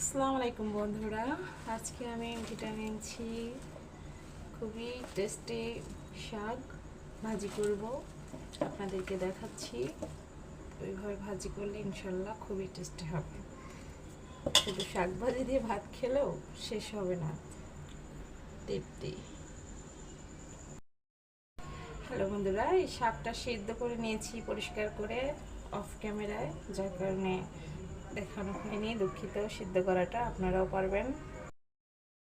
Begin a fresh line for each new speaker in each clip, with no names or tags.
আসসালামু আলাইকুম বন্ধুরা। আজকে আমি ভিটামিন সি খুবই টেস্টি শাক। ভাজি করব। আপনাদেরকে দেখাচ্ছি। ওইভাবে ভাজি করলে ইনশাল্লাহ খুবই টেস্টি হবে। শুধু শাক ভাজি দিয়ে ভাত খেলেও শেষ হবে না। তৃপ্তি। হ্যালো বন্ধুরা, এই শাকটা সিদ্ধ করে নিয়েছি পরিষ্কার করে অফ ক্যামেরায় যার কারণে দেখানো হয়নি দুঃখিত, সিদ্ধ করাটা আপনারাও পারবেন।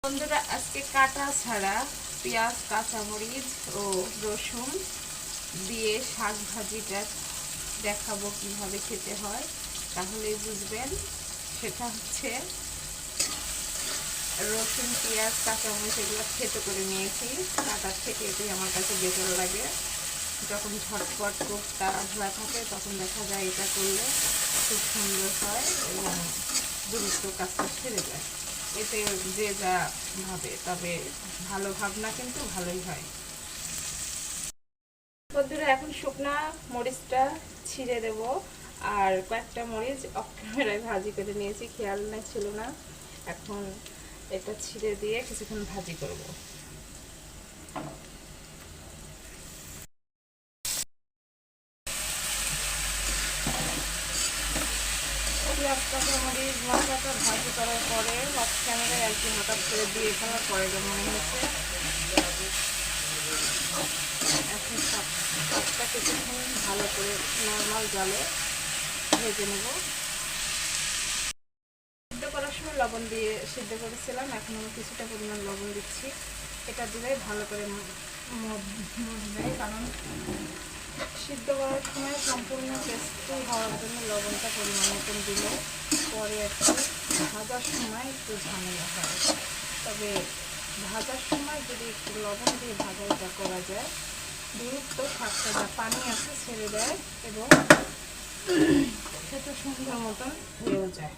বন্ধুরা, আজকে কাটা ছাড়া পেঁয়াজ, কাঁচামরিচ ও রসুন দিয়ে শাক ভাজিটা দেখাবো কীভাবে খেতে হয়। তাহলেই বুঝবেন, সেটা হচ্ছে রসুন, পেঁয়াজ, কাঁচামরিচ এগুলো খেতে করে নিয়েছি। কাটার থেকে এটাই আমার কাছে বেটার লাগে। যখন ঝটপট কোপটা ধোয়া থাকে, তখন দেখা যায় এটা করলে খুব সুন্দর হয়। এবং কাজটা ছেড়ে যায়। এতে যে যা ভাবে, তবে ভালো ভাবনা কিন্তু ভালোই হয়। এখন শুকনা মরিচটা ছিঁড়ে দেব। আর কয়েকটা মরিচ অফ ভাজি করে নিয়েছি, খেয়াল না ছিল না। এখন এটা ছিঁড়ে দিয়ে কিছুক্ষণ ভাজি করব। পেঁয়াজ কাঁচা মরিচ মশলাটা ভাজি করার পরে অফ ক্যামেরায় আর কি হঠাৎ করে দিয়ে ফেলার পরে মনে হয়েছে কিছুক্ষণ ভালো করে নর্মাল জলে ভেজে নেব। সিদ্ধ করার সময় লবণ দিয়ে সিদ্ধ করেছিলাম, এখন আমি কিছুটা পরিমাণ লবণ দিচ্ছি। এটা দিলে ভালো করে দেয় কারণ সিদ্ধ করার সময় সম্পূর্ণ টেস্টি হওয়ার জন্য লবণটা পরিমাণ মতন দিলে পরে একটু ভাজার সময় একটু ঝামেলা হয়। তবে ভাজার সময় যদি একটু লবণ দিয়ে ভাজাটা করা যায় দ্রুত শাকটা যা পানি আছে ছেড়ে দেয় এবং খেতে সুন্দর মতন হয়েও যায়।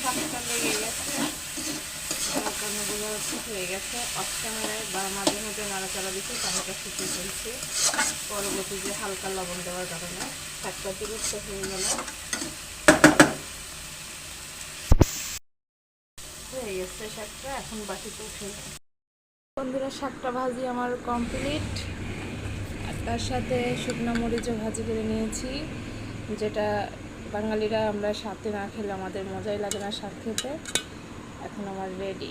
শাকটা লেগে গেছে। যাচ্ছে হয়ে গেছে। অফ ক্যামেরায় বা মাঝে মাঝে নাড়াচাড়া দিচ্ছি পানিটা শুকিয়ে ফেলছি পরবর্তীতে হালকা লবণ দেওয়ার কারণে শাকটা হয়ে গেল। হয়ে গেছে শাকটা, এখন উঠে বন্ধুরা, শাকটা ভাজি আমার কমপ্লিট। আর তার সাথে শুকনো মরিচও ভাজি করে নিয়েছি, যেটা বাঙালিরা আমরা সাথে না খেলে আমাদের মজাই লাগে না শাক খেতে। এখন আমার রেডি